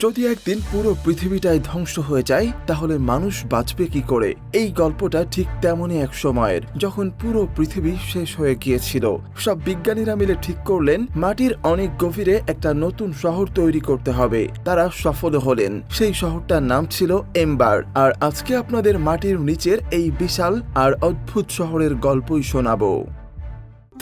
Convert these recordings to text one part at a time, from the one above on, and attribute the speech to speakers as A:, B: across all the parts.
A: যদি একদিন পুরো পৃথিবীটাই ধ্বংস হয়ে যায়, তাহলে মানুষ বাঁচবে কি করে? এই গল্পটা ঠিক তেমনই এক সময়ের, যখন পুরো পৃথিবী শেষ হয়ে গিয়েছিল। সব বিজ্ঞানীরা মিলে ঠিক করলেন, মাটির অনেক গভীরে একটা নতুন শহর তৈরি করতে হবে। তারা সফল হলেন। সেই শহরটার নাম ছিল এম্বার। আর আজকে আপনাদের মাটির নিচের এই বিশাল আর অদ্ভুত শহরের গল্পই শোনাবো।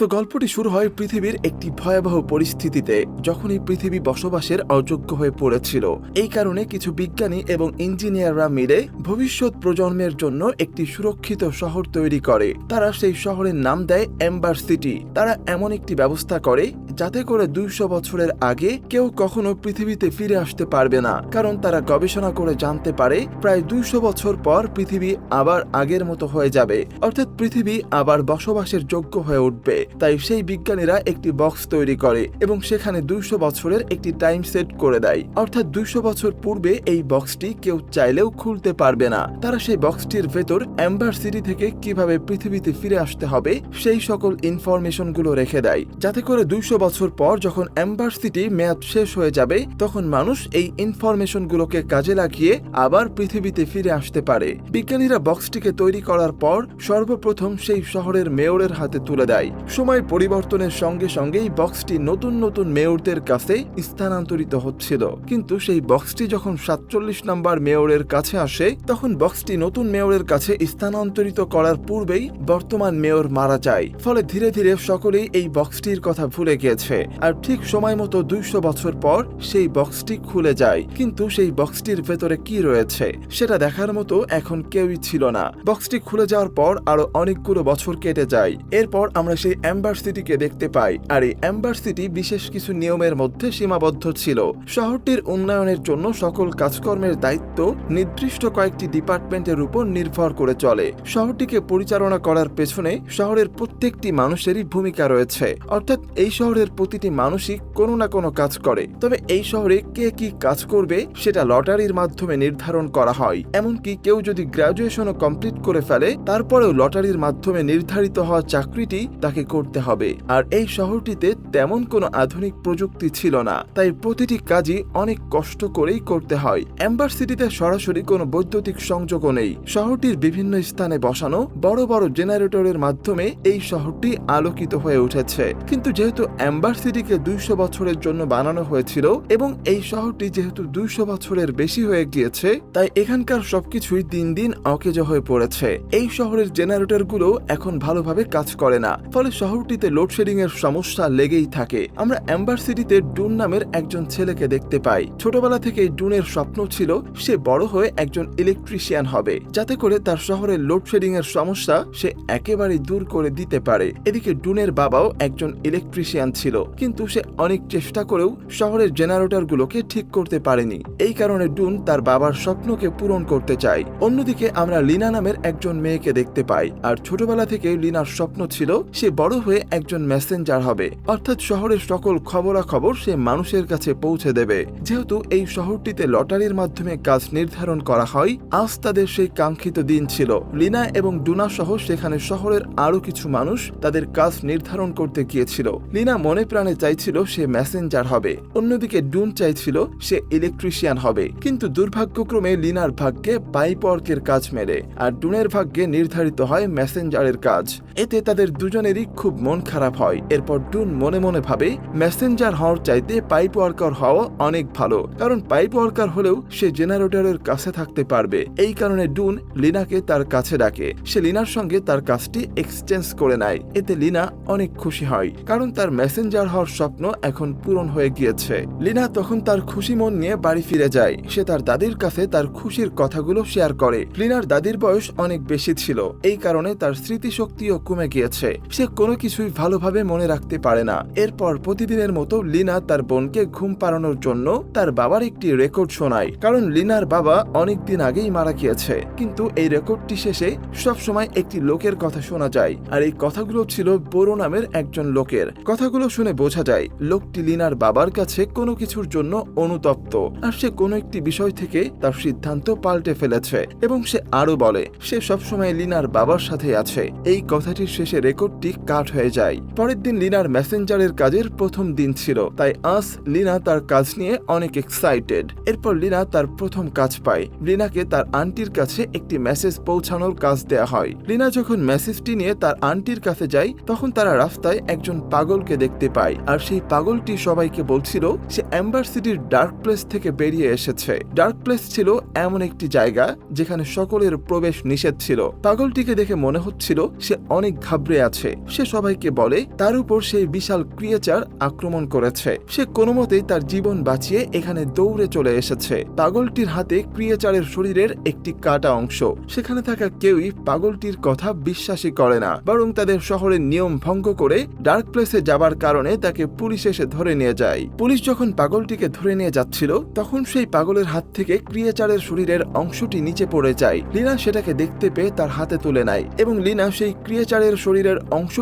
A: তো গল্পটি শুরু হয় পৃথিবীর একটি ভয়াবহ পরিস্থিতিতে, যখন এই পৃথিবী বসবাসের অযোগ্য হয়ে পড়েছিল। এই কারণে কিছু বিজ্ঞানী এবং ইঞ্জিনিয়াররা মিলে ভবিষ্যৎ প্রজন্মের জন্য একটি সুরক্ষিত শহর তৈরি করে। তারা সেই শহরের নাম দেয় এম্বার সিটি তারা এমন একটি ব্যবস্থা করে, যাতে করে দুইশো বছরের আগে কেউ কখনো পৃথিবীতে ফিরে আসতে পারবে না। কারণ তারা গবেষণা করে জানতে পারে, প্রায় দুইশো বছর পর পৃথিবী আবার আগের মতো হয়ে যাবে। অর্থাৎ পৃথিবী আবার বসবাসের যোগ্য হয়ে উঠবে। তাই সেই বিজ্ঞানীরা একটি বক্স তৈরি করে এবং সেখানে দুইশো বছরের একটি টাইম সেট করে দেয়। অর্থাৎ দুইশো বছর পূর্বে এই বক্সটি কেউ চাইলেও খুলতে পারবে না। তারা সেই বক্সটির ভেতর অ্যাম্বার সিটি থেকে কীভাবে পৃথিবীতে ফিরে আসতে হবে, সেই সকল ইনফরমেশনগুলো রেখে দেয়। যাতে করে দুইশো বছর পর যখন অ্যাম্বার সিটি মেয়াদ শেষ হয়ে যাবে, তখন মানুষ এই ইনফরমেশন গুলোকে কাজে লাগিয়ে আবার পৃথিবীতে ফিরে আসতে পারে। বিজ্ঞানীরা বক্সটিকে তৈরি করার পর সর্বপ্রথম সেই শহরের মেয়রের হাতে তুলে দেয়। সময় পরিবর্তনের সঙ্গে সঙ্গেই বক্সটি নতুন নতুন মেয়রদের কাছে স্থানান্তরিত হচ্ছিল। কিন্তু সেই বক্সটি যখন সাতচল্লিশ নম্বর মেয়রের কাছে আসে, তখন বক্সটি নতুন মেয়রের কাছে স্থানান্তরিত করার পূর্বেই বর্তমান মেয়র মারা যায়। ফলে ধীরে ধীরে সকলেই এই বক্সটির কথা ভুলে গিয়েছে। আর ঠিক সময় মতো দুইশো বছর পর সেই বক্সটি খুলে যায়। কিন্তু সেই বক্সটির ভেতরে কি রয়েছে, সেটা দেখার মতো এখন কেউই ছিল না। বক্সটি খুলে যাওয়ার পর আরও অনেকগুলো বছর কেটে যায়। এরপর আমরা সেই অ্যাম্বার সিটিকে দেখতে পাই। আর এই অ্যাম্বার সিটি বিশেষ কিছু নিয়মের মধ্যে সীমাবদ্ধ ছিল। শহরটির উন্নয়নের জন্য সকল কাজকর্মের দায়িত্ব নির্দিষ্ট কয়েকটি ডিপার্টমেন্টের উপর নির্ভর করে চলে। শহরটিকে পরিচালনা করার পেছনে শহরের প্রত্যেকটি মানুষেরই ভূমিকা রয়েছে। অর্থাৎ এই শহরের প্রতিটি মানুষই কোনো না কোনো কাজ করে। তবে এই শহরে কে কি কাজ করবে, সেটা লটারির মাধ্যমে নির্ধারণ করা হয়। এমনকি কেউ যদি গ্রাজুয়েশনও কমপ্লিট করে ফেলে, তারপরেও লটারির মাধ্যমে নির্ধারিত হওয়া চাকরিটি তাকে করতে হবে। আর এই শহরটিতে তেমন কোনো আধুনিক প্রযুক্তি ছিল না। তাই প্রতিটি কাজই অনেক কষ্ট করেই করতে হয়। অ্যাম্বার সিটিতে সরাসরি কোনো বৈদ্যুতিক সংযোগও নেই। শহরটির বিভিন্ন স্থানে বসানো বড় বড় জেনারেটরের মাধ্যমে এই শহরটি আলোকিত হয়ে উঠেছে। কিন্তু যেহেতু অ্যাম্বার সিটিকে দুইশো বছরের জন্য বানানো হয়েছিল এবং এই শহরটি যেহেতু দুইশো বছরের বেশি হয়ে গিয়েছে, তাই এখানকার সবকিছুই দিন দিন অকেজ হয়ে পড়েছে। এই শহরের জেনারেটরগুলো এখন ভালোভাবে কাজ করে না। ফলে শহরটিতে লোডশেডিং এর সমস্যা লেগেই থাকে। আমরা অ্যাম্বার সিটিতে ডুন নামের একজন ছেলেকে দেখতে পাই। ছোটবেলা থেকে ডুনের স্বপ্ন ছিল সে বড় হয়ে একজন ইলেকট্রিশিয়ান হবে। যাতে করে তার শহরের লোডশেডিং এর সমস্যা সে একেবারে দূর করে দিতে পারে। এদিকে ডুনের বাবাও একজন ইলেকট্রিশিয়ান ছিল, কিন্তু সে অনেক চেষ্টা করেও শহরের জেনারেটর গুলোকে ঠিক করতে পারেনি। এই কারণে ডুন তার বাবার স্বপ্নকে পূরণ করতে চায়। অন্যদিকে আমরা লিনা নামের একজন মেয়েকে দেখতে পাই। আর ছোটবেলা থেকে লিনার স্বপ্ন ছিল সে বড় হয়ে একজন মেসেঞ্জার হবে। অর্থাৎ শহরের সকল খবরাখবর সে মানুষের কাছে পৌঁছে দেবে। যেহেতু এই শহরটিতে লটারির মাধ্যমে কাজ নির্ধারণ করা হয়, আজ তাদের সেই কাঙ্ক্ষিত দিন ছিল। লিনা এবং ডুনা সহ সেখানে শহরের আরও কিছু মানুষ তাদের কাজ নির্ধারণ করতে গিয়েছিল। লিনা মনে প্রাণে চাইছিল সে মেসেঞ্জার হবে। অন্যদিকে ডুন চাইছিল সে ইলেকট্রিশিয়ান হবে। কিন্তু দুর্ভাগ্যক্রমে লিনার ভাগ্যে পাইপ ওয়ার্কের কাজ মেলে, আর ডুনের ভাগ্যে নির্ধারিত হয় মেসেঞ্জারের কাজ। এতে তাদের দুজনেরই খুব মন খারাপ হয়। এরপর ডুন মনে মনে ভাবে মেসেঞ্জার হওয়ার চাইতে পাইপ ওয়ার্কার হওয়া অনেক ভালো। কারণ পাইপ ওয়ার্কার হলেও সে জেনারেটরের কাছে থাকতে পারবে। এই কারণে ডুন লিনাকে তার কাছে ডাকে। সে লিনার সঙ্গে তার কাজটি এক্সচেঞ্জ করে নেয়। এতে লিনা অনেক খুশি হয়। কারণ তার মেসেঞ্জার হওয়ার স্বপ্ন এখন পূরণ হয়ে গিয়েছে। লিনা তখন তার খুশি মন নিয়ে বাড়ি ফিরে যায়। সে তার দাদির কাছে তার খুশির কথাগুলো শেয়ার করে। লিনার দাদির বয়স অনেক বেশি ছিল। এই কারণে তার স্মৃতিশক্তিও কমে গিয়েছে। সে কোনো কিছুই ভালোভাবে মনে রাখতে পারে না। এরপর প্রতিদিনের মতো লিনা তার বোনকে ঘুম পাড়ানোর জন্য তার বাবার একটি রেকর্ড শোনায়। কারণ লিনার বাবা অনেক দিন আগেই মারা গিয়েছে। কিন্তু এই রেকর্ডটি শেষে সবসময় একটি লোকের কথা শোনা যায়। আর এই কথাগুলো ছিল বোরো নামের একজন লোকের। কথাগুলো শুনে বোঝা যায়, লোকটি লিনার বাবার কাছে কোনো কিছুর জন্য অনুতপ্ত। আর সে কোনো একটি বিষয় থেকে তার সিদ্ধান্ত পাল্টে ফেলেছে। এবং সে আরও বলে, সে সবসময় লিনার বাবার সাথে আছে। এই কথাটির শেষে রেকর্ডটি কাট স্টার্ট হয়ে যায়। পরের দিন লিনার মেসেঞ্জারের কাজের প্রথম দিন ছিল, তাই আজ লিনা তার কাজ নিয়ে অনেক এক্সাইটেড এরপর লিনা তার প্রথম কাজ পায়। লিনাকে তার আন্টির কাছে একটি মেসেজ পৌঁছানোর কাজ দেয়া হয়। লিনা যখন মেসেজটি নিয়ে তার আন্টির কাছে যায়, তখন তারা রাস্তায় একজন পাগলকে দেখতে পায়। আর সেই পাগলটি সবাইকে বলছিল, সে অ্যাম্বার সিটির ডার্ক প্লেস থেকে বেরিয়ে এসেছে। ডার্ক প্লেস ছিল এমন একটি জায়গা, যেখানে সকলের প্রবেশ নিষেধ ছিল। পাগলটিকে দেখে মনে হচ্ছিল, সে অনেক ঘাবড়ে আছে। সে সবাইকে বলে, তার উপর সেই বিশাল ক্রিয়েচার আক্রমণ করেছে। সে কোনো মতেই তার জীবন বাঁচিয়ে এখানে দৌড়ে চলে এসেছে। পাগলটির হাতে ক্রিয়েচারের শরীরের একটি কাটা অংশ। সেখানে থাকা কেউই পাগলটির কথা বিশ্বাসই করে না। বরং তাদের শহরের নিয়ম ভঙ্গ করে ডার্ক প্লেসে যাবার কারণে তাকে পুলিশ এসে ধরে নিয়ে যায়। পুলিশ যখন পাগলটিকে ধরে নিয়ে যাচ্ছিল, তখন সেই পাগলের হাত থেকে ক্রিয়েচারের শরীরের অংশটি নিচে পড়ে যায়। লিনা সেটাকে দেখতে পেয়ে তার হাতে তুলে নেয় এবং লিনা সেই ক্রিয়েচারের শরীরের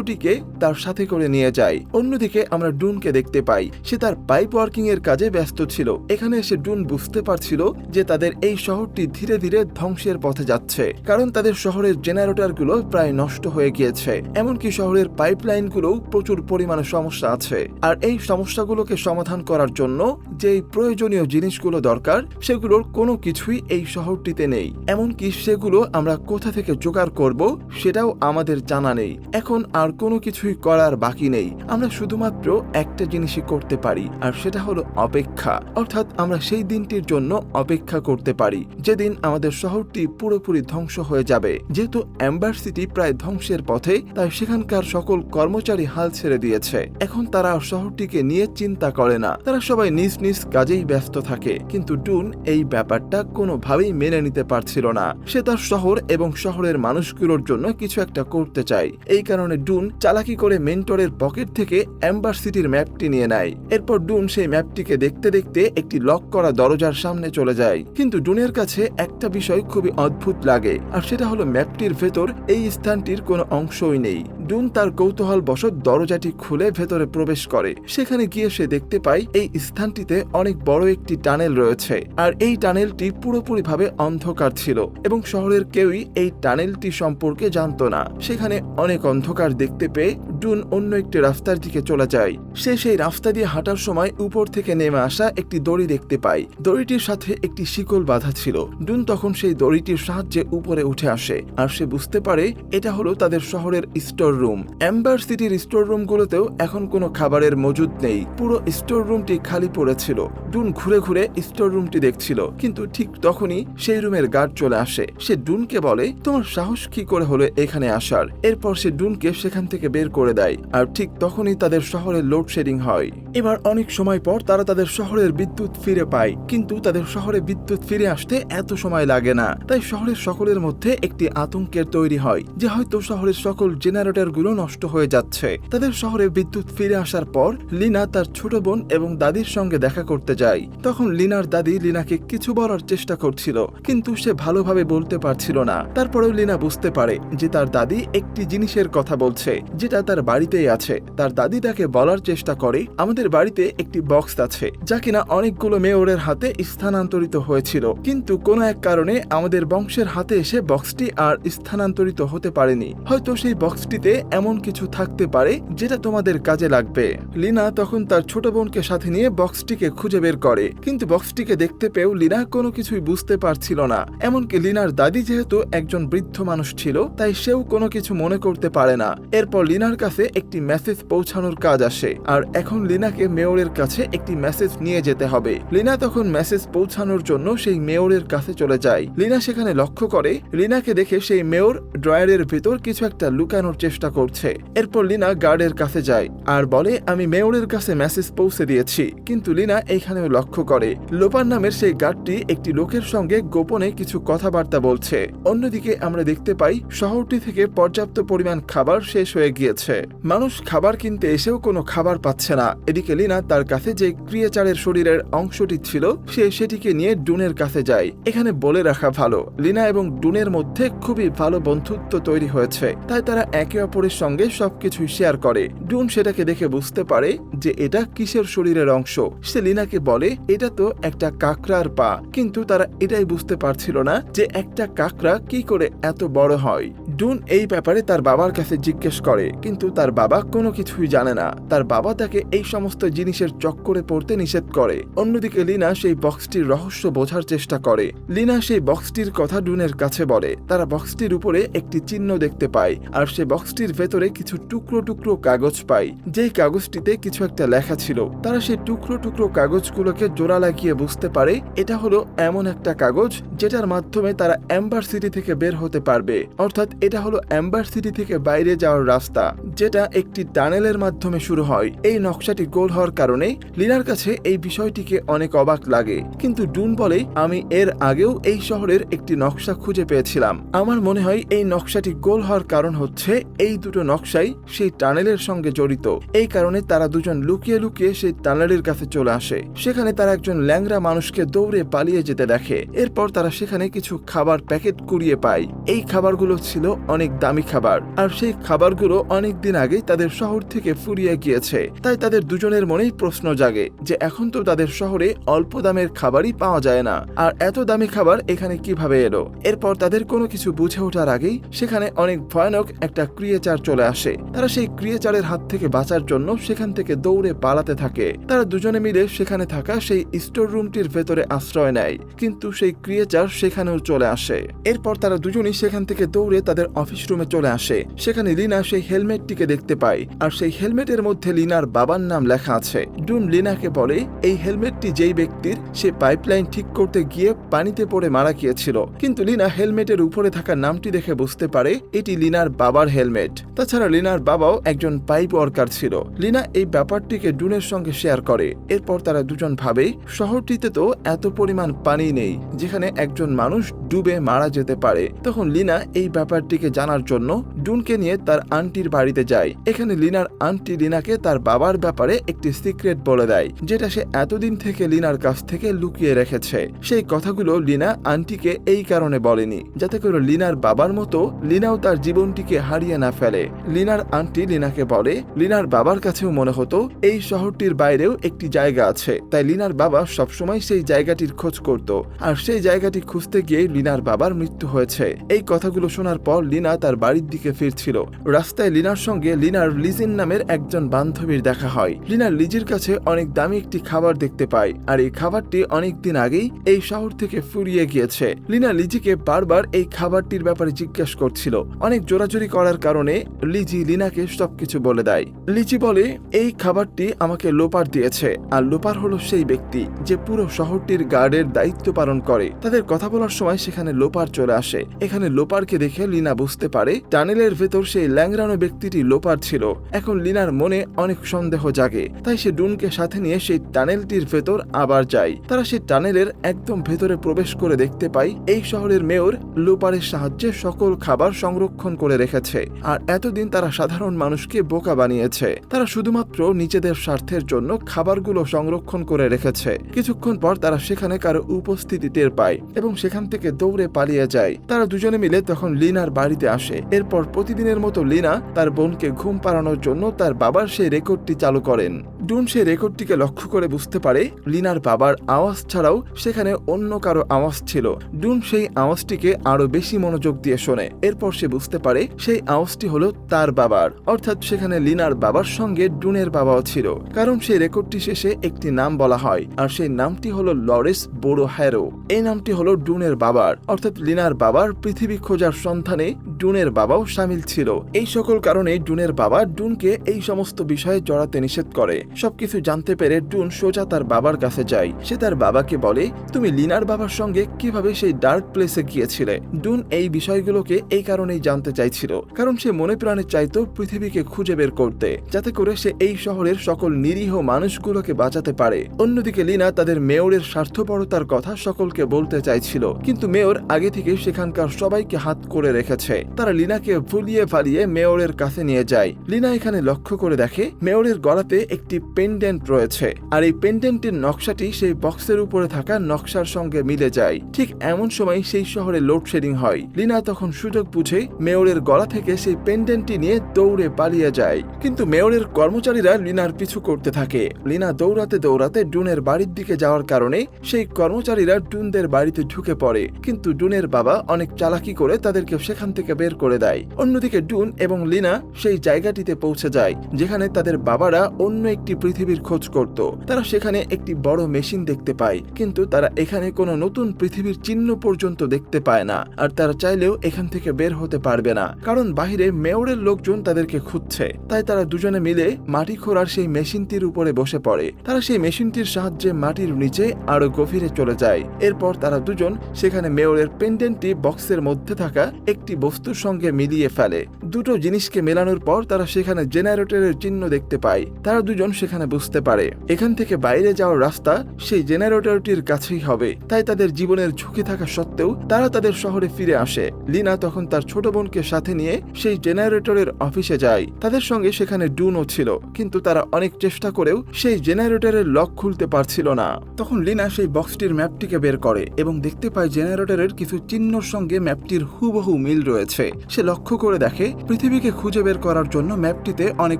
A: অংশটিকে তার সাথে করে নিয়ে যায়। অন্যদিকে আমরা ডুনকে দেখতে পাই। সে তার পাইপ ওয়ার্কিং এর কাজে ব্যস্ত ছিল। এখানে এসে ডুন বুঝতে পারছিল যে তাদের এই শহরটি ধীরে ধীরে ধ্বংসের পথে যাচ্ছে। কারণ তাদের শহরের জেনারেটরগুলো প্রায় নষ্ট হয়ে গিয়েছে। এমনকি শহরের পাইপলাইনগুলোও প্রচুর পরিমাণে সমস্যা আছে। আর এই সমস্যাগুলোকে সমাধান করার জন্য যে প্রয়োজনীয় জিনিসগুলো দরকার, সেগুলোর কোনো কিছুই এই শহরটিতে নেই। এমনকি সেগুলো আমরা কোথা থেকে জোগাড় করব, সেটাও আমাদের জানা নেই। এখন আর কোনো কিছুই করার বাকি নেই। আমরা শুধুমাত্র একটা জিনিসই করতে পারি, আর সেটা হলো অপেক্ষা। অর্থাৎ আমরা সেই দিনটির জন্য অপেক্ষা করতে পারি, যেদিন আমাদের শহরটি পুরোপুরি ধ্বংস হয়ে যাবে। যেহেতু অ্যাম্বার সিটি প্রায় ধ্বংসের পথে, তাই সেখানকার সকল কর্মচারী হাল ছেড়ে দিয়েছে। এখন তারা শহরটিকে নিয়ে চিন্তা করে না। তারা সবাই নিজ নিজ কাজেই ব্যস্ত থাকে। কিন্তু ডুন এই ব্যাপারটা কোনোভাবেই মেনে নিতে পারছিল না। সে তার শহর এবং শহরের মানুষগুলোর জন্য কিছু একটা করতে চায়। এই কারণে ডুন চালাকি করে মেন্টরের পকেট থেকে অ্যাম্বার সিটির ম্যাপটি নিয়ে নেয়। এরপর ডুন সেই ম্যাপটিকে দেখতে দেখতে একটি লক করা দরজার সামনে চলে যায়। কিন্তু ডুনের কাছে একটা বিষয় খুবই অদ্ভুত লাগে, আর সেটা হলো ম্যাপটির ভেতর এই স্থানটির কোনো অংশই নেই। ডুন তার কৌতূহল বশত দরজাটি খুলে ভেতরে প্রবেশ করে। সেখানে গিয়ে সে দেখতে পায়, এই স্থানটিতে অনেক বড় একটি টানেল রয়েছে। আর এই টানেলটি পুরোপুরিভাবে অন্ধকার ছিল এবং শহরের কেউই এই টানেলটি সম্পর্কে জানতো না। সেখানে অনেক অন্ধকার দেখতে পেয়ে ডুন অন্য একটি রাস্তার দিকে চলে যায়। সে সেই রাস্তা দিয়ে হাঁটার সময় উপর থেকে নেমে আসা একটি দড়ি দেখতে পায়। দড়িটির সাথে একটি শিকল বাঁধা ছিল। ডুন তখন সেই দড়িটির সাহায্যে উপরে উঠে আসে। আর সে বুঝতে পারে, এটা হলো তাদের শহরের স্টোর রুম অ্যাম্বার সিটির স্টোর রুমগুলোতেও এখন কোনো খাবারের মজুদ নেই। পুরো স্টোর রুমটি খালি পড়েছিল। ডুন ঘুরে ঘুরে স্টোর রুমটি দেখছিল। কিন্তু ঠিক তখনই সেই রুমের গার্ড চলে আসে। সে ডুনকে বলে, তোমার সাহস কি করে হলো এখানে আসার? এরপর সে ডুনকে সেখান থেকে বের করে দেয়। আর ঠিক তখনই তাদের শহরে লোডশেডিং হয়। এবার অনেক সময় পর তারা তাদের শহরের বিদ্যুৎ ফিরে পায়। কিন্তু তাদের শহরে বিদ্যুৎ ফিরে আসতে এত সময় লাগে না। তাই শহরের সকলের মধ্যে একটি আতঙ্কের তৈরি হয়, যে হয়তো শহরের সকল জেনারেটর গুলো নষ্ট হয়ে যাচ্ছে। তাদের শহরে বিদ্যুৎ ফিরে আসার পর, লিনা তার ছোট বোন এবং দাদির সঙ্গে দেখা করতে যায়। তখন লিনার দাদি লিনাকে কিছু বলার চেষ্টা করছিল, কিন্তু সে ভালোভাবে বলতে পারছিল না। তারপরেও লিনা বুঝতে পারে যে তার দাদি একটি জিনিসের কথা বলছে, যেটা তার বাড়িতেই আছে। তার দাদি তাকে বলার চেষ্টা করে, আমাদের বাড়িতে একটি বক্স আছে, যা কিনা অনেকগুলো মেয়রের হাতে স্থানান্তরিত হয়েছিল। কিন্তু কোনো এক কারণে আমাদের বংশের হাতে এসে বক্সটি আর স্থানান্তরিত হতে পারেনি। হয়তো সেই বক্সটিতে এমন কিছু থাকতে পারে যেটা তোমাদের কাজে লাগবে। লিনা তখন তার ছোট বোনকে সাথে নিয়ে বক্সটিকে খুঁজে বের করে, কিন্তু বক্সটিকে দেখতে পেয়েও লিনা কোনো কিছুই বুঝতে পারছিল না। এমনকি লিনার দাদি যেহেতু একজন বৃদ্ধ মানুষ ছিল, তাই সেও কোনো কিছু মনে করতে পারে না। এরপর লিনার কাছে একটি মেসেজ পৌঁছানোর কাজ আসে, আর এখন লিনাকে মেয়রের কাছে একটি মেসেজ নিয়ে যেতে হবে। লিনা তখন মেসেজ পৌঁছানোর জন্য সেই মেয়রের কাছে চলে যায়। লিনা সেখানে লক্ষ্য করে, লিনাকে দেখে সেই মেয়র ড্রয়ারের ভেতর কিছু একটা লুকানোর চেষ্টা করছে। এরপর লিনা গার্ডের কাছে যায় আর বলে, আমি মেয়রের কাছে মেসেজ পৌঁছে দিয়েছি। কিন্তু লিনা এইখানেও লক্ষ্য করে, লোপার নামের সেই গার্ডটি একটি লোকের সঙ্গে গোপনে কিছু কথাবার্তা বলছে। অন্যদিকে আমরা দেখতে পাই, শহরটি থেকে পর্যাপ্ত পরিমাণ খাবার শেষ হয়ে গিয়েছে। মানুষ খাবার কিনতে এসেও কোনো খাবার পাচ্ছে না। এদিকে লিনা তার কাছে যে ক্রিয়েচারের শরীরের অংশটি ছিল, সে সেটিকে নিয়ে ডুনের কাছে যায়। এখানে বলে রাখা ভালো, লিনা এবং ডুনের মধ্যে খুবই ভালো বন্ধুত্ব তৈরি হয়েছে। তাই তারা একে অপরের সঙ্গে সবকিছুই শেয়ার করে। ডুন সেটাকে দেখে বুঝতে পারে যে এটা কিসের শরীরের অংশ। সে লিনাকে বলে, এটা তো একটা কাকড়ার পা। কিন্তু তারা এটাই বুঝতে পারছিল না যে একটা কাকড়া কি করে এত বড় হয়। ডুন এই ব্যাপারে তার বাবার কাছে জিজ্ঞেস করে, কিন্তু তার বাবা কোনো কিছুই জানে না। তার বাবা তাকে এই সমস্ত জিনিসের চক্করে পড়তে নিষেধ করে। অন্যদিকে লিনা সেই বক্সটির রহস্য বোঝার চেষ্টা করে। লিনা সেই বক্সটির কথা ডুনের কাছে বলে। তারা বক্সটির উপরে একটি চিহ্ন দেখতে পায়, আর সে বক্সটির ভেতরে কিছু টুকরো টুকরো কাগজ পাই। যেই কাগজটিতে কিছু একটা লেখা ছিল, তারা সেই টুকরো টুকরো কাগজগুলোকে জোড়া লাগিয়ে বুঝতে পারে, এটা হলো এমন একটা কাগজ যেটার মাধ্যমে তারা অ্যাম্বার সিটি থেকে বের হতে পারবে। অর্থাৎ এটা হলো অ্যাম্বার সিটি থেকে বাইরে যাওয়ার রাস্তা, যেটা একটি টানেলের মাধ্যমে শুরু হয়। এই নকশাটি গোল হওয়ার কারণে লিনার কাছে এই বিষয়টিকে অনেক অবাক লাগে। কিন্তু ডুন বলে, আমি এর আগেও এই শহরের একটি নকশা খুঁজে পেয়েছিলাম। আমার মনে হয় এই নকশাটি গোল হওয়ার কারণ হচ্ছে এই দুটো নকশাই সেই টানেলের সঙ্গে জড়িত। এই কারণে তারা দুজন লুকিয়ে লুকিয়ে সেই টানেলের কাছে চলে আসে। সেখানে তারা একজন ল্যাংরা মানুষকে দৌড়ে পালিয়ে যেতে দেখে। এরপর তারা সেখানে কিছু খাবার প্যাকেট কুড়িয়ে পায়। এই খাবারগুলো ছিল অনেক দামি খাবার। আর সেই খাবারগুলো অনেক দিন আগেই তাদের শহর থেকে ফুরিয়ে গিয়েছে। তাই তাদের দুজনের মনেই প্রশ্ন জাগে যে এখন তো তাদের শহরে অল্প দামের খাবারই পাওয়া যায় না। আর এত দামি খাবার এখানে কীভাবে এলো? এরপর তাদের কোনো কিছু বুঝে ওঠার আগেই সেখানে অনেক ভয়ানক একটা ক্রিয়েচার চলে আসে। তারা সেই ক্রিয়েচারের হাত থেকে বাঁচার জন্য সেখান থেকে দৌড়ে পালাতে থাকে। তারা দুজনে মিলে সেখানে থাকা সেই স্টোর রুমটির ভেতরে আশ্রয় নেয়, কিন্তু সেই ক্রিয়েচার সেখানেও চলে আসে। এরপর তারা দুজনই সেখান থেকে দৌড়ে তাদের অফিস রুমে চলে আসে। সেখানে লিনা সেই হেলমেটটিকে দেখতে পায়, আর সেই হেলমেটের মধ্যে লিনার বাবার নাম লেখা আছে। ডুম লিনাকে বলে, এই হেলমেটটি যেই ব্যক্তির, সে পাইপলাইন ঠিক করতে গিয়ে পানিতে পড়ে মারা গিয়েছিল। কিন্তু লিনা হেলমেটের উপরে থাকা নামটি দেখে বুঝতে পারে, এটি লিনার বাবার হেলমেট। তাছাড়া লিনার বাবাও একজন পাইপ ওয়ার্কার ছিল। লিনা এই ব্যাপারটিকে ডুনের সঙ্গে শেয়ার করে। এরপর তারা দুজন ভাবে, শহরটিতে তো এত পরিমাণ পানি নেই, যেখানে একজন মানুষ ডুবে মারা যেতে পারে। তখন লিনা এই ব্যাপারটিকে জানার জন্য ডুনকে নিয়ে তার আন্টির বাড়িতে যায়। এখানে লিনার আন্টি লিনাকে তার বাবার ব্যাপারে একটি সিক্রেট বলে দেয়, যেটা সে এতদিন থেকে লিনার কাছ থেকে লুকিয়ে রেখেছে। সেই কথাগুলো লিনা আন্টিকে এই কারণে বলেনি। যাতে করে লিনার বাবার মতো লিনাও তার জীবনটিকে হারিয়ে না ফেলে। লিনার আন্টি লিনাকে বলে, লিনার বাবার কাছেও মনে হতো এই শহরটির বাইরেও একটি জায়গা আছে। তাই লিনার বাবা সবসময় সেই জায়গাটির খোঁজ করত। আর সেই জায়গাটি খুঁজতে গিয়ে লিনার বাবার মৃত্যু হয়েছে। এই কথাগুলো শোনার পর লিনা তার বাড়ির দিকে ফিরছিল। রাস্তায় লিনার সঙ্গে লিনার লিজিন নামের একজন বান্ধবীর দেখা হয়। লিনার লিজির কাছে অনেক দামি একটি খাবার দেখতে পায়। আর এই খাবারটি অনেক দিন আগেই এই শহর থেকে ফুরিয়ে গিয়েছে। লিনা লিজিকে বারবার এই খাবারটির ব্যাপারে জিজ্ঞেস করছিল। অনেক জোরাজুরি করার কারণে লিজি লিনাকে সবকিছু বলে দেয়। লিজি বলে, এই খাবারটি আমাকে লোপার দিয়েছে, আর লোপার হলো সেই ব্যক্তি যে পুরো শহরটির গার্ডের দায়িত্ব পালন করে। তাদের কথা বলার সময় সেখানে লোপার চলে আসে। এখানে লোপারকে দেখে লিনা বুঝতে পারে, টানেলের ভেতর সেই ল্যাংরানো ব্যক্তিটি লোপার ছিল। এখন লিনার মনে অনেক সন্দেহ জাগে, তাই সে ডুনকে সাথে নিয়ে সেই টানেলটির ভেতর আবার যায়। তারা সেই টানেলের একদম ভেতরে প্রবেশ করে দেখতে পায়, এই শহরের মেয়র লোপারের সাহায্যে সকল খাবার সংরক্ষণ করে রেখেছে। আর এতদিন তারা সাধারণ মানুষকে বোকা বানিয়েছে। তারা শুধুমাত্র নিজেদের স্বার্থের জন্য খাবারগুলো সংরক্ষণ করে রেখেছে। কিছুক্ষণ পর তারা সেখানে কারও উপস্থিতি টের পায় এবং সেখান থেকে দৌড়ে পালিয়ে যায়। তারা দুজনে মিলে তখন লিনার বাড়িতে আসে। এরপর প্রতিদিনের মতো লিনা তার বোনকে ঘুম পাড়ানোর জন্য তার বাবার সেই রেকর্ডটি চালু করেন। ডুন সেই রেকর্ডটিকে লক্ষ্য করে বুঝতে পারে, লিনার বাবার আওয়াজ ছাড়াও সেখানে অন্য কারও আওয়াজ ছিল। ডুন সেই আওয়াজটিকে আরও বেশি মনোযোগ দিয়ে শোনে। এরপর সে বুঝতে পারে, সেই আওয়াজটি হলো তার বাবার। অর্থাৎ সেখানে লিনার বাবার সঙ্গে ডুনের বাবাও ছিল। কারণ সেই রেকর্ডটি শেষে একটি নাম বলা হয়। আর সেই নামটি হলো লরেস বোরো হ্যারো এই নামটি হলো ডুনের বাবার। অর্থাৎ লিনার বাবার পৃথিবী খোঁজার সন্ধানে ডুনের বাবাও সামিল ছিল। এই সকল কারণে ডুনের বাবা ডুনকে এই সমস্ত বিষয়ে জড়াতে নিষেধ করে। সবকিছু জানতে পেরে ডুন সোজা তার বাবার কাছে যায়। সে তার বাবাকে বলে, তুমি লিনার বাবার সঙ্গে কীভাবে সেই ডার্ক প্লেসে গিয়েছিলে? ডুন এই বিষয়গুলোকে এই কারণেই জানতে চাইছিল। কারণ সে মনে প্রাণে চাইতো পৃথিবীকে খুঁজে বের করতে, যাতে করে সে এই শহরের সকল নিরীহ মানুষগুলোকে বাঁচাতে পারে। অন্যদিকে লিনা তাদের মেয়রের স্বার্থপরতার কথা সকলকে বলতে চাইছিল, কিন্তু মেয়র আগে থেকে সেখানকার সবাইকে হাত করে রেখেছে। তারা লিনাকে ভুলিয়ে ফালিয়ে মেয়রের কাছে নিয়ে যায়। লিনা এখানে লক্ষ্য করে দেখে, মেয়রের গলাতে একটি পেন্ডেন্ট রয়েছে, আর এই পেন্ডেন্টের নকশাটি সেই বক্সের উপরে থাকা নকশার সঙ্গে মিলে যায়। ঠিক এমন সময় সেই শহরে লোডশেডিং হয়। লিনা তখন সুযোগ বুঝে মেয়রের গলা থেকে সেই পেন্ডেন্টটি নিয়ে দৌড়ে পালিয়ে যায়। কিন্তু মেয়রের কর্মচারীরা লিনার পিছু করতে থাকে। লিনা দৌড়াতে দৌড়াতে ডুনের বাড়ির দিকে যাওয়ার কারণে সেই কর্মচারীরা ডুনদের বাড়িতে ঢুকে পড়ে। কিন্তু ডুনের বাবা অনেক চালাকি করে তাদেরকে সেখান থেকে বের করে দেয়। অন্যদিকে ডুন এবং লিনা সেই জায়গাটিতে পৌঁছে যায়, যেখানে তাদের বাবারা অন্য একটি পৃথিবীর খোঁজ করত। তারা সেখানে একটি বড় মেশিন দেখতে পায়, কিন্তু তারা এখানে কোনো নতুন পৃথিবীর চিহ্ন পর্যন্ত দেখতে পায় না। আর তারা চাইলেও এখান থেকে বের হতে পারবে না। কারণ বাহিরে মেয়রের লোকজন তাদেরকে খুঁজছে। তাই তারা দুজনে মিলে মাটি খোঁড়ার সেই মেশিনটির উপরে বসে পড়ে। তারা সেই মেশিনটির সাহায্যে মাটির নিচে আরও গভীরে চলে যায়। এরপর তারা দুজন সেখানে মেয়রের পেন্ডেন্টটি বক্সের মধ্যে থাকা একটি বস্তুর সঙ্গে মিলিয়ে ফেলে। দুটো জিনিসকে মেলানোর পর তারা সেখানে জেনারেটরের চিহ্ন দেখতে পায়। তারা দুজন সেখানে বুঝতে পারে, এখান থেকে বাইরে যাওয়ার রাস্তা সেই জেনারেটরটির কাছেই হবে। তাই তাদের জীবনের ঝুঁকি থাকা সত্ত্বেও তারা তাদের শহরে ফিরে আসে। লিনা তখন তার ছোট বোনকে সাথে নিয়ে সেই জেনারেটরের অফিসে যায়। তাদের সঙ্গে সেখানে ডুনও ছিল, কিন্তু তারা অনেক চেষ্টা করেও সেই জেনারেটরের লক খুলতে পারছিল না। তখন লিনা সেই বক্সটির ম্যাপটিকে বের করে এবং দেখতে পায় জেনারেটরের কিছু চিহ্নর সঙ্গে ম্যাপটির হুবহু মিল রয়েছে। সে লক্ষ্য করে দেখে, পৃথিবীকে খুঁজে বের করার জন্য ম্যাপটিতে অনেক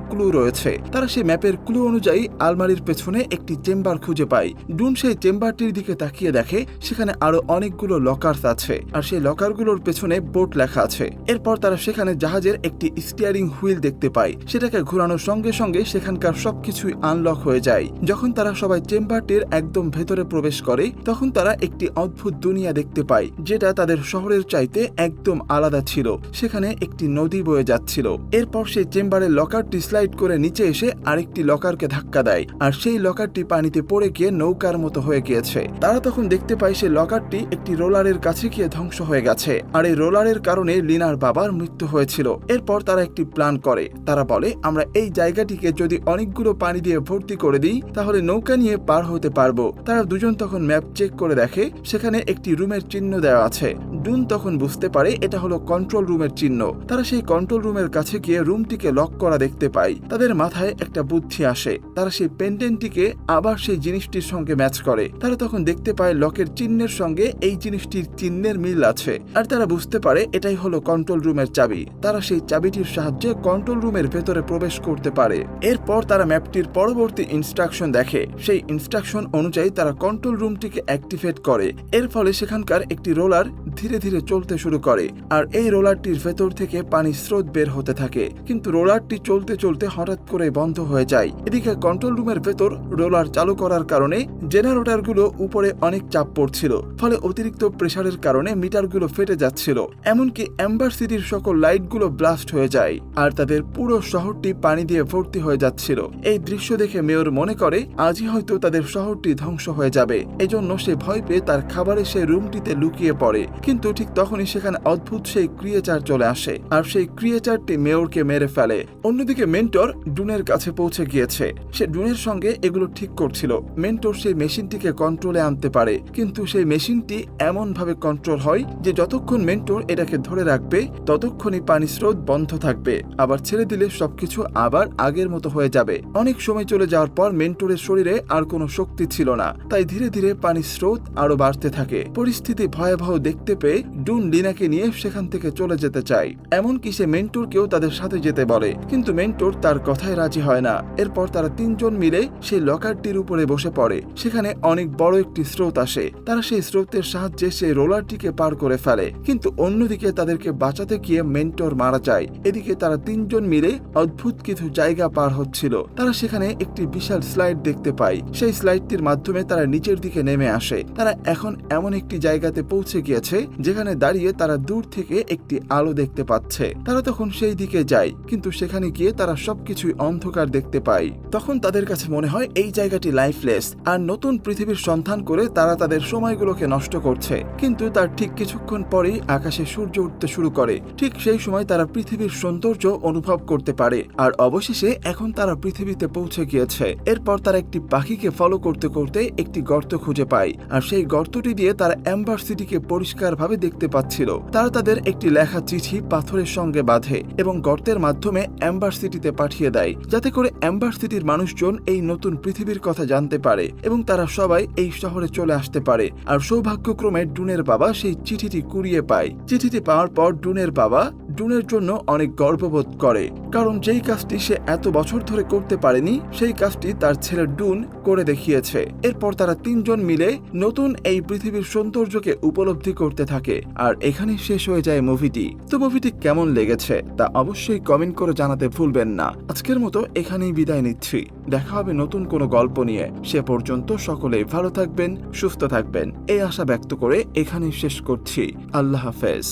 A: ক্লু রয়েছে। তারা সেই ম্যাপের ক্লু অনুযায়ী আলমারির পেছনে একটি চেম্বার খুঁজে পায়। ডুন সেই চেম্বারটির দিকে তাকিয়ে দেখে, সেখানে আরও অনেকগুলো লকার্স আছে, আর সেই লকারগুলোর পেছনে বোট লেখা আছে। এরপর তারা সেখানে জাহাজের একটি স্টিয়ারিং হুইল দেখতে পায়। সেটাকে ঘোরানোর সঙ্গে সঙ্গে সেখানকার সবকিছুই আনলক হয়ে যায়। যখন তারা সবাই চেম্বারটির একদম ভেতরে প্রবেশ করে, তখন তারা একটি অদ্ভুত দুনিয়া দেখতে পায়, যেটা তাদের শহরের চাইতে একদম আলাদা ছিল। সেখানে একটি নদী বয়ে যাচ্ছিল। এরপর সেই চেম্বারের লকারটি স্লাইড করে নিচে এসে আরেকটি লকারকে ধাক্কা দেয়, আর সেই লকারটি পানিতে পড়ে গিয়ে নৌকার মতো হয়ে গিয়েছে। তারা তখন দেখতে পায় সেই লকারটি একটি রোলারের কাছে গিয়ে ধ্বংস হয়ে গেছে, আর এই রোলারের কারণে লিনার বাবার মৃত্যু হয়েছিল। এরপর তারা একটি প্ল্যান করে। তারা বলে, আমরা এই জায়গাটিকে যদি অনেকগুলো পানি দিয়ে ভর্তি করে দিই, তাহলে নৌকা নিয়ে পার হতে পারব। তারা দুজন তখন ম্যাপ চেক করে দেখে, সেখানে একটি রুমের চিহ্ন দেওয়া আছে। ডুন তখন বুঝতে পারে, এটা হলো কন্ট্রোল রুমের চিহ্ন। তারা সেই কন্ট্রোল রুমের কাছে গিয়ে রুমটিকে লক করা দেখতে পায়। তাদের মাথায় একটা বুদ্ধি আসে। তারা সেই পেন্ডেন্টটিকে আবার সেই জিনিসটির সঙ্গে ম্যাচ করে। তারা তখন দেখতে পায়, লকের চিহ্নের সঙ্গে এই জিনিসটির চিহ্নের মিল আছে। আর তারা বুঝতে পারে, এটাই হলো কন্ট্রোল রুমের চাবি। তারা সেই চাবিটির সাহায্যে কন্ট্রোল রুমের ভেতরে প্রবেশ করতে পারে। এরপর তারা ম্যাপটির পরবর্তী ইনস্ট্রাকশন দেখে। সেই ইনস্ট্রাকশন অনুযায়ী তারা কন্ট্রোল রুমটিকে অ্যাক্টিভেট করে। এর ফলে সেখানকার একটি রোলার ধীরে ধীরে চলতে শুরু করে আর এই রোলারটির ভেতর থেকে পানি স্রোত বের হতে থাকে। কিন্তু রোলারটি চলতে চলতে হঠাৎ করে বন্ধ হয়ে যায়। এদিকে কন্ট্রোল রুমের ভেতর রোলার চালু করার কারণে জেনারেটরগুলো উপরে অনেক চাপ পড়ছিল, ফলে অতিরিক্ত প্রেসারের কারণে মিটারগুলো ফেটে যাচ্ছিল। এমনকি অ্যাম্বার সিটির সকল লাইটগুলো ব্লাস্ট হয়ে যায়, আর তাদের পুরো শহরটি পানি দিয়ে ভর্তি হয়ে যাচ্ছিল। এই দৃশ্য দেখে মেয়র মনে করে, আজই হয়তো তাদের শহরটি ধ্বংস হয়ে যাবে। এজন্য সে ভয় পেয়ে তার খাবারের সেই রুমটিতে লুকিয়ে পড়ে। কিন্তু ঠিক তখনই সেখানে অদ্ভুত সেই ক্রিয়েচার চলে আসে, আর সেই ক্রিয়েচারটি মেয়রকে মেরে ফেলে। অন্যদিকে মেন্টর ডুনের কাছে পৌঁছে গিয়েছে। সে ডুনের সঙ্গে এগুলো ঠিক করছিল। মেন্টর সেই মেশিনটিকে কন্ট্রোলে আনতে পারে, কিন্তু সেই মেশিনটি এমন ভাবে কন্ট্রোল হয় যে যতক্ষণ মেন্টর এটাকে ধরে রাখবে, ততক্ষণই পানি স্রোত বন্ধ থাকবে। আবার ছেড়ে দিলে সবকিছু আবার আগের মতো হয়ে যাবে। অনেক সময় চলে যাওয়ার পর মেন্টরের শরীরে আর কোনো শক্তি ছিল না। তাই ধীরে ধীরে পানি স্রোত আরও বাড়তে থাকে। পরিস্থিতি ভয়াবহ দেখতে পেয়ে ডুন লিনাকে নিয়ে সেখান থেকে চলে যেতে চায়। এমনকি সে মেন্টরকেও তাদের সাথে যেতে বলে। কিন্তু মেন্টর তার কথায় রাজি হয় না। এরপর তারা তিনজন মিলে সেই লকারটির উপরে বসে পড়ে। সেখানে অনেক বড় একটি স্রোত আসে। তারা সেই স্রোতের সাহায্যে সেই রোলারটিকে পার করে ফেলে। কিন্তু অন্যদিকে তাদেরকে বাঁচাতে গিয়ে মেন্টর মারা যায়। এদিকে তারা তিনজন মিলে অদ্ভুত কিছু জায়গা পার হচ্ছিল। তারা সেখানে একটি বিশাল স্লাইড দেখতে পায়। সেই স্লাইডটির মাধ্যমে তারা নিচের দিকে নেমে আসে। তারা এখন এমন একটি জায়গাতে পৌঁছে গিয়েছে, যেখানে দাঁড়িয়ে তারা দূর থেকে একটি আলো দেখতে পাচ্ছে। তারা তখন সেই দিকে যায়, কিন্তু সেখানে গিয়ে তারা সবকিছুই অন্ধকার দেখতে পায়। তখন তাদের কাছে মনে হয়, এই জায়গাটি লাইফলেস। আর নতুন পৃথিবীর সন্ধান করে তারা তাদের সময়গুলোকে নষ্ট করছে। কিন্তু তার ঠিক কিছুক্ষণ পরেই আকাশে সূর্য উঠতে শুরু করে। ঠিক সেই সময় তারা পৃথিবীর সৌন্দর্য অনুভব করতে পারে। আর অবশেষে এখন তারা পৃথিবীতে পৌঁছে গিয়েছে। এরপর তারা একটি পাখিকে ফলো করতে করতে একটি গর্ত খুঁজে পায়। আর সেই গর্তটি দিয়ে তারা অ্যাম্বার সিটিকে পরিষ্কারভাবে দেখতে পাচ্ছিল। তারা তাদের একটি লেখা চিঠি পাথরের সঙ্গে বাঁধে এবং গর্তের মাধ্যমে অ্যাম্বার সিটিতে পাঠিয়ে দেয়। যাতে করে অ্যাম্বার সিটির মানুষজন এই নতুন পৃথিবীর কথা জানতে পারে এবং তারা সবাই এই শহরে চলে আসতে পারে। আর সৌভাগ্যক্রমে ডুনের বাবা সেই চিঠিটি কুড়িয়ে পায়। চিঠিটি পাওয়ার পর ডুনের বাবা ডুনের জন্য অনেক গর্ববোধ করে, কারণ যেই কাজটি সে এত বছর ধরে করতে পারেনি, সেই কাজটি তার ছেলে ডুন করে দেখিয়েছে। এরপর তারা তিনজন মিলে নতুন এই পৃথিবীর সৌন্দর্যকে উপলব্ধি করতে থাকে, আর এখানেই শেষ হয়ে যায় মুভিটি। তো মুভিটি কেমন লেগেছে, তা অবশ্যই কমেন্ট করে জানাতে ভুলবেন না। আজকের মতো এখানেই বিদায় নিচ্ছি। দেখা হবে নতুন কোনো গল্প নিয়ে। সে পর্যন্ত সকলেই ভালো থাকবেন, সুস্থ থাকবেন। এই আশা ব্যক্ত করে এখানেই শেষ করছি। আল্লাহ হাফেজ।